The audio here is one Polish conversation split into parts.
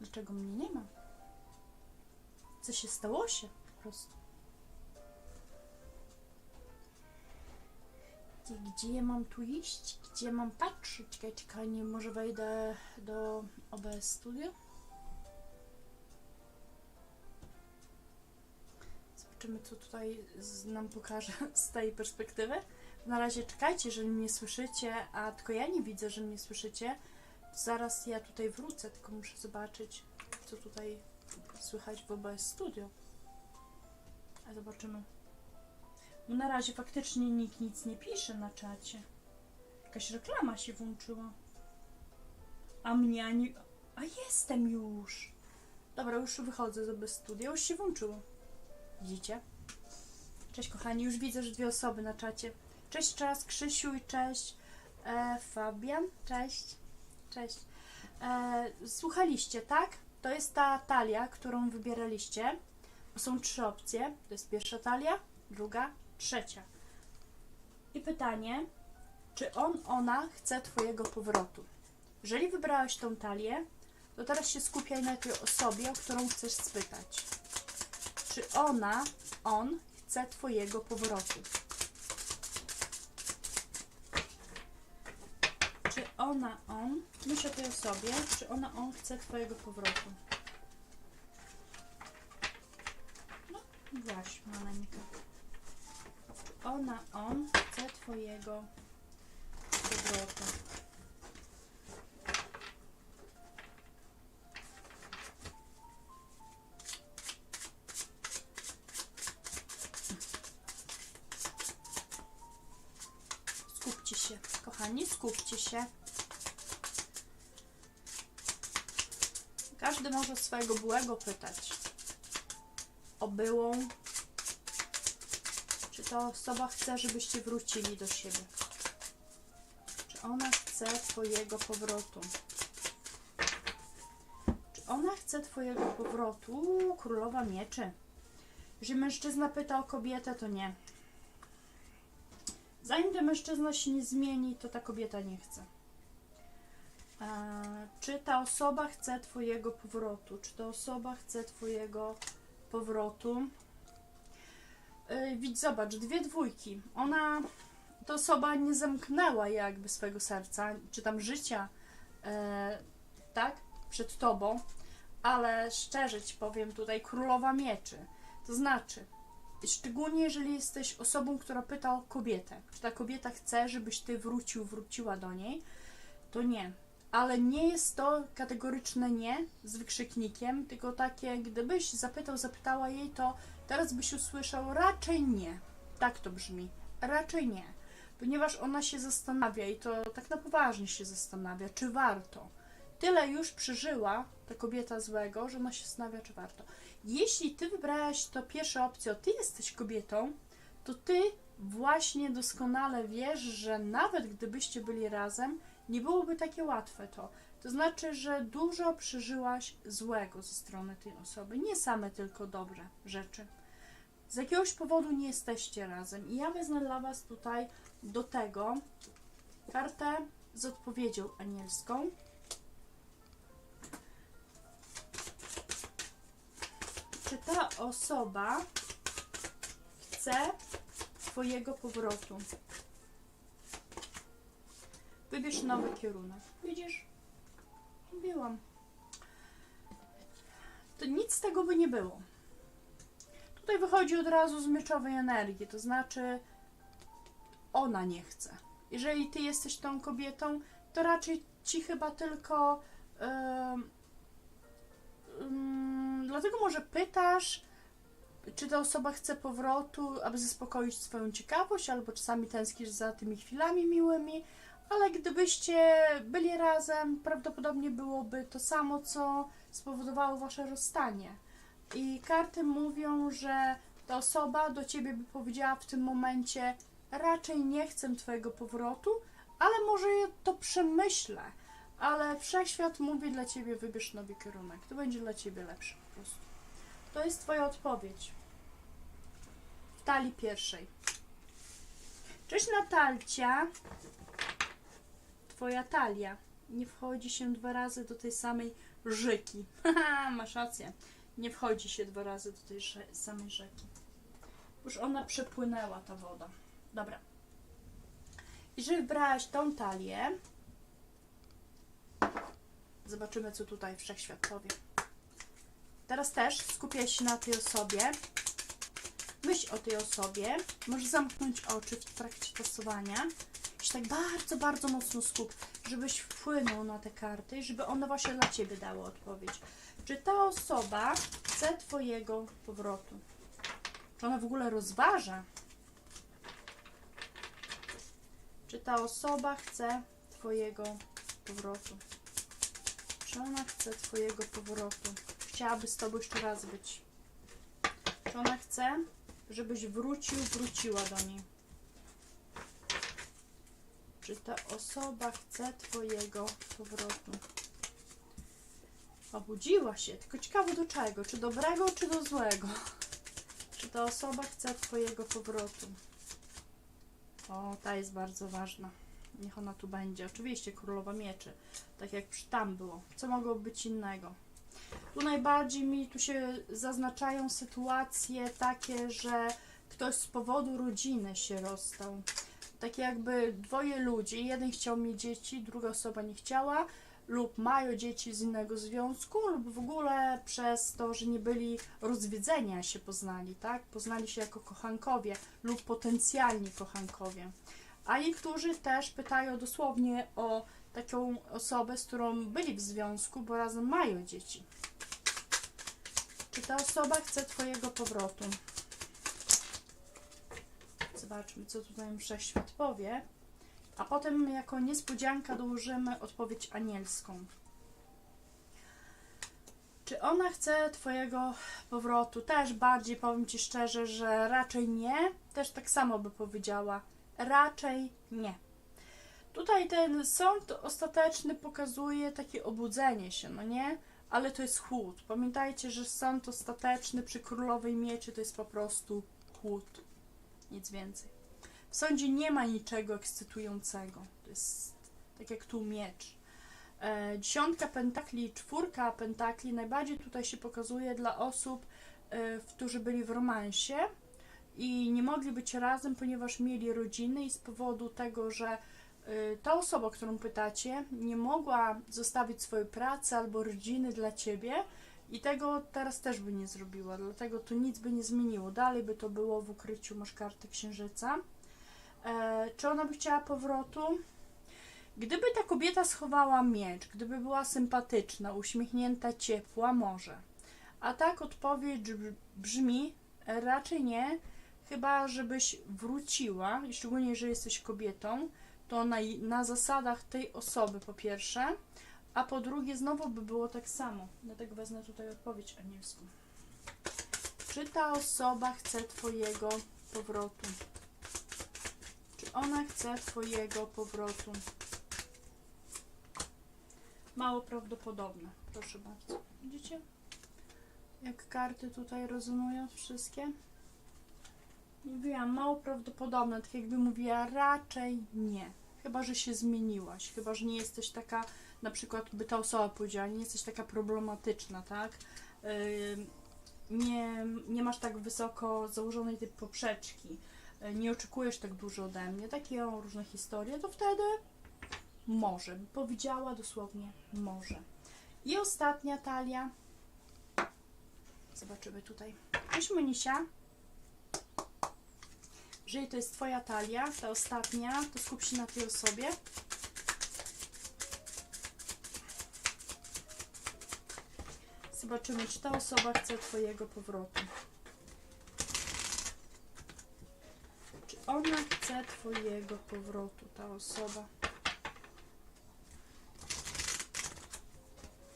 Dlaczego mnie nie ma? Co się stało się po prostu? Gdzie, ja mam tu iść? Gdzie mam patrzeć? Czekaj, czekaj, nie, może wejdę do OBS Studio? Zobaczymy, co tutaj nam pokaże z tej perspektywy. Na razie czekajcie, jeżeli mnie słyszycie, a tylko ja nie widzę, że mnie słyszycie. Zaraz ja tutaj wrócę, tylko muszę zobaczyć, co tutaj słychać w OBS Studio. A zobaczymy. Bo na razie faktycznie nikt nic nie pisze na czacie. Jakaś reklama się włączyła. A mnie ani... A jestem już! Dobra, już wychodzę z OBS Studio, już się włączyło. Widzicie? Cześć kochani, już widzę, że dwie osoby na czacie. Cześć czas, Krzysiu i cześć e, Fabian. Cześć. Cześć. E, słuchaliście, tak? To jest ta talia, którą wybieraliście. Są trzy opcje. To jest pierwsza talia, druga, trzecia. I pytanie, czy on, ona chce Twojego powrotu? Jeżeli wybrałeś tą talię, to teraz się skupiaj na tej osobie, o którą chcesz spytać. Czy ona, on chce Twojego powrotu? Czy ona, on, myśl o tej osobie, czy ona, on chce Twojego powrotu? No, właśnie, maleńka. Ona, on chce Twojego powrotu? Skupcie się, kochani, skupcie się. Każdy może swojego byłego pytać o byłą. Czy ta osoba chce, żebyście wrócili do siebie? Czy ona chce Twojego powrotu? Czy ona chce Twojego powrotu? Królowa mieczy. Jeżeli mężczyzna pyta o kobietę, to nie. Zanim ten mężczyzna się nie zmieni, to ta kobieta nie chce. Czy ta osoba chce Twojego powrotu? Czy ta osoba chce Twojego powrotu? E, widz, zobacz, dwie dwójki. Ona, ta osoba nie zamknęła jakby swojego serca, czy tam życia, e, tak, przed Tobą, ale szczerze Ci powiem tutaj, królowa mieczy. To znaczy, Szczególnie jeżeli jesteś osobą, która pyta o kobietę. Czy ta kobieta chce, żebyś ty wrócił, wróciła do niej? To nie. Ale nie jest to kategoryczne nie z wykrzyknikiem, tylko takie, gdybyś zapytał, zapytała jej, to teraz byś usłyszał raczej nie. Tak to brzmi. Raczej nie. Ponieważ ona się zastanawia i to tak na poważnie się zastanawia, czy warto. Tyle już przeżyła ta kobieta złego, że ona się zastanawia, czy warto. Jeśli ty wybrałaś to pierwszą opcję, ty jesteś kobietą, to ty właśnie doskonale wiesz, że nawet gdybyście byli razem, nie byłoby takie łatwe to. To znaczy, że dużo przeżyłaś złego ze strony tej osoby, nie same tylko dobre rzeczy. Z jakiegoś powodu nie jesteście razem. I ja wezmę dla Was tutaj do tego kartę z odpowiedzią anielską. czy ta osoba chce Twojego powrotu. Wybierz nowy kierunek. Widzisz? Mówiłam. To nic z tego by nie było. Tutaj wychodzi od razu z mieczowej energii, to znaczy ona nie chce. Jeżeli ty jesteś tą kobietą, to raczej ci chyba tylko. em, Mm, dlatego może pytasz, czy ta osoba chce powrotu, aby zaspokoić swoją ciekawość, albo czasami tęsknisz za tymi chwilami miłymi, ale gdybyście byli razem, prawdopodobnie byłoby to samo, co spowodowało wasze rozstanie. I karty mówią, że ta osoba do ciebie by powiedziała w tym momencie: Raczej nie chcę twojego powrotu, ale może to przemyślę ale wszechświat mówi dla ciebie, wybierz nowy kierunek. To będzie dla ciebie lepsze po prostu. To jest twoja odpowiedź. W talii pierwszej. Cześć Natalcia. Twoja talia. Nie wchodzi się dwa razy do tej samej rzeki. Haha, masz rację. Nie wchodzi się dwa razy do tej samej rzeki. Już ona przepłynęła, ta woda. Dobra. Jeżeli wybrałaś tą talię, zobaczymy, co tutaj wszechświat powie. Teraz też skupiaj się na tej osobie. Myśl o tej osobie. Możesz zamknąć oczy w trakcie tasowania. Się tak bardzo, bardzo mocno skup, żebyś wpłynął na te karty i żeby one właśnie dla Ciebie dały odpowiedź. Czy ta osoba chce Twojego powrotu? Czy ona w ogóle rozważa? Czy ta osoba chce Twojego powrotu? Czy ona chce Twojego powrotu? Chciałaby z Tobą jeszcze raz być? Czy ona chce, żebyś wrócił, wróciła do niej? Czy ta osoba chce Twojego powrotu? Obudziła się, tylko ciekawe do czego? Czy dobrego, czy do złego? Czy ta osoba chce Twojego powrotu? O, ta jest bardzo ważna. Niech ona tu będzie. Oczywiście królowa mieczy. Tak jak tam było. Co mogło być innego? Tu najbardziej mi tu się zaznaczają sytuacje takie, że ktoś z powodu rodziny się rozstał. Takie jakby dwoje ludzi, jeden chciał mieć dzieci, druga osoba nie chciała, lub mają dzieci z innego związku, lub w ogóle przez to, że nie byli rozwiedzeni, a się poznali, tak? Poznali się jako kochankowie lub potencjalni kochankowie. A niektórzy też pytają dosłownie o taką osobę, z którą byli w związku, bo razem mają dzieci. Czy ta osoba chce Twojego powrotu? Zobaczmy, co tutaj wszechświat powie. A potem jako niespodzianka dołożymy odpowiedź anielską. Czy ona chce Twojego powrotu? Też bardziej powiem Ci szczerze, że raczej nie. Też tak samo by powiedziała. Raczej nie. Tutaj ten sąd ostateczny pokazuje takie obudzenie się, no nie? Ale to jest chłód. Pamiętajcie, że sąd ostateczny przy królowej mieczy to jest po prostu chłód. Nic więcej. W sądzie nie ma niczego ekscytującego. To jest tak jak tu miecz. E, dziesiątka pentakli, czwórka pentakli najbardziej tutaj się pokazuje dla osób, e, którzy byli w romansie i nie mogli być razem, ponieważ mieli rodziny i z powodu tego, że y, ta osoba, którą pytacie, nie mogła zostawić swojej pracy albo rodziny dla ciebie i tego teraz też by nie zrobiła, dlatego to nic by nie zmieniło. Dalej by to było w ukryciu, masz kartę księżyca. E, czy ona by chciała powrotu? Gdyby ta kobieta schowała miecz, gdyby była sympatyczna, uśmiechnięta, ciepła, może. A tak odpowiedź br- brzmi raczej nie, chyba żebyś wróciła, szczególnie jeżeli jesteś kobietą, to na, na zasadach tej osoby po pierwsze, a po drugie znowu by było tak samo. Dlatego wezmę tutaj odpowiedź anielską. Czy ta osoba chce Twojego powrotu? Czy ona chce Twojego powrotu? Mało prawdopodobne, proszę bardzo. Widzicie? Jak karty tutaj rezonują wszystkie? Mówiłam, mało prawdopodobne, tak jakby mówiła raczej nie. Chyba, że się zmieniłaś, chyba, że nie jesteś taka, na przykład by ta osoba powiedziała, nie jesteś taka problematyczna, tak? Nie, nie masz tak wysoko założonej tej poprzeczki, nie oczekujesz tak dużo ode mnie, takie różne historie, to wtedy może, powiedziała dosłownie może. I ostatnia talia. Zobaczymy tutaj. Cześć Monisia. Jeżeli to jest Twoja talia, ta ostatnia, to skup się na tej osobie. Zobaczymy, czy ta osoba chce Twojego powrotu. Czy ona chce Twojego powrotu, ta osoba?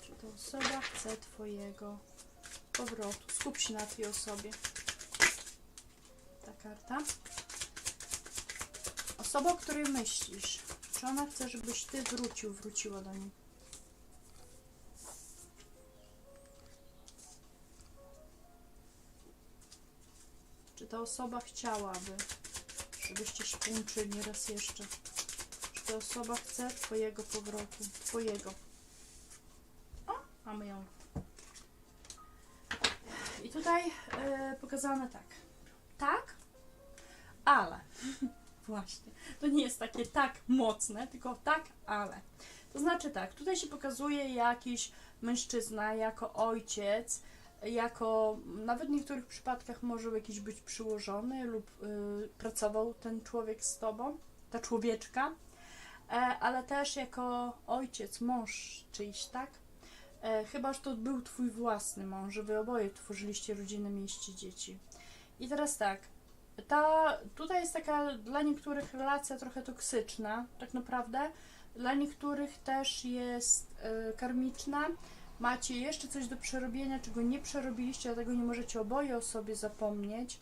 Czy ta osoba chce Twojego powrotu? Skup się na tej osobie. Ta karta. Osoba, o której myślisz, czy ona chce, żebyś ty wrócił, wróciła do niej? Czy ta osoba chciałaby, żebyście się połączyli raz jeszcze? Czy ta osoba chce twojego powrotu? Twojego. O, Mamy ją. I tutaj e, pokazane tak. Tak, ale. Właśnie. To nie jest takie tak mocne, tylko tak, ale. To znaczy tak, tutaj się pokazuje jakiś mężczyzna jako ojciec, jako nawet w niektórych przypadkach może jakiś być przyłożony lub y, pracował ten człowiek z tobą, ta człowieczka, e, ale też jako ojciec, mąż czyjś, tak? E, chyba, że to był twój własny mąż, że wy oboje tworzyliście rodzinę, mieliście dzieci. I teraz tak, ta, tutaj jest taka dla niektórych relacja trochę toksyczna, tak naprawdę. Dla niektórych też jest e, karmiczna. Macie jeszcze coś do przerobienia, czego nie przerobiliście, dlatego nie możecie oboje o sobie zapomnieć.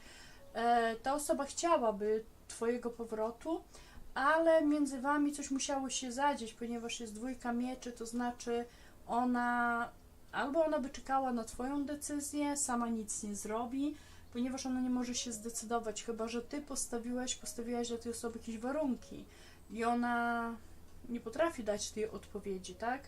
E, ta osoba chciałaby Twojego powrotu, ale między Wami coś musiało się zadzieć, ponieważ jest dwójka mieczy, to znaczy ona albo ona by czekała na Twoją decyzję, sama nic nie zrobi, ponieważ ona nie może się zdecydować, chyba że Ty postawiłeś, postawiłaś dla tej osoby jakieś warunki i ona nie potrafi dać tej odpowiedzi, tak?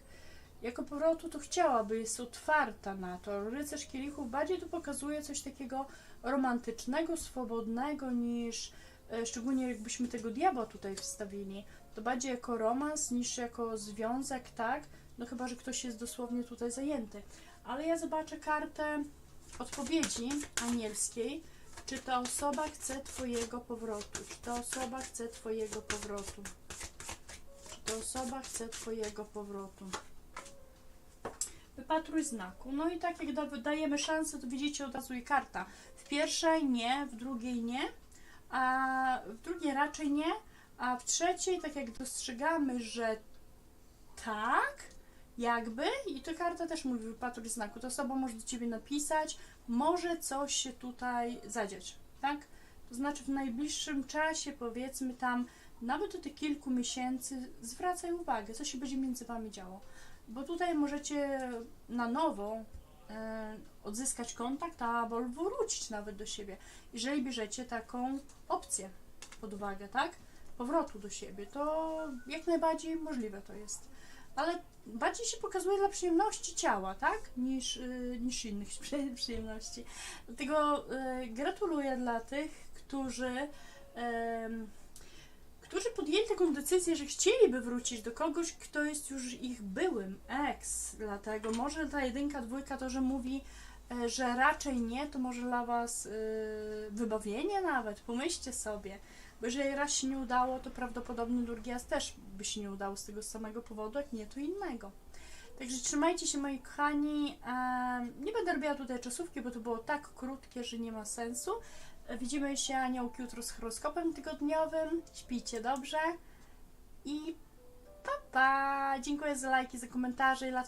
Jako powrotu to chciałaby, jest otwarta na to. Rycerz kielichów bardziej tu pokazuje coś takiego romantycznego, swobodnego niż, e, szczególnie jakbyśmy tego diabła tutaj wstawili, to bardziej jako romans niż jako związek, tak? No chyba, że ktoś jest dosłownie tutaj zajęty. Ale ja zobaczę kartę odpowiedzi anielskiej. Czy ta osoba chce Twojego powrotu? Czy ta osoba chce Twojego powrotu? Czy ta osoba chce Twojego powrotu? Wypatruj znaku. No i tak jak da- dajemy szansę, to widzicie od razu i karta. W pierwszej nie, w drugiej nie, a w drugiej raczej nie, a w trzeciej, tak jak dostrzegamy, że tak, jakby, i ta karta też mówi wypatruj znaku, to osoba może do Ciebie napisać, może coś się tutaj zadziać, tak? To znaczy w najbliższym czasie, powiedzmy tam, nawet do tych kilku miesięcy, zwracaj uwagę, co się będzie między Wami działo. Bo tutaj możecie na nowo e, odzyskać kontakt, albo wrócić nawet do siebie, jeżeli bierzecie taką opcję pod uwagę, tak? Powrotu do siebie, to jak najbardziej możliwe to jest. Ale bardziej się pokazuje dla przyjemności ciała, tak? Niż, y, niż innych przy- przyjemności. Dlatego y, gratuluję dla tych, którzy, którzy podjęli taką decyzję, że chcieliby wrócić do kogoś, kto jest już ich byłym ex. Dlatego może ta jedynka, dwójka to, że mówi, że raczej nie, to może dla Was y, wybawienie nawet. Pomyślcie sobie. Bo jeżeli raz się nie udało, to prawdopodobnie drugi raz też by się nie udało z tego samego powodu, jak nie, to innego. Także trzymajcie się moi kochani. Em, Nie będę robiła tutaj czasówki, bo to było tak krótkie, że nie ma sensu. E, Widzimy się aniołki jutro z horoskopem tygodniowym. Śpijcie dobrze. I pa pa! Dziękuję za lajki, za komentarze i dla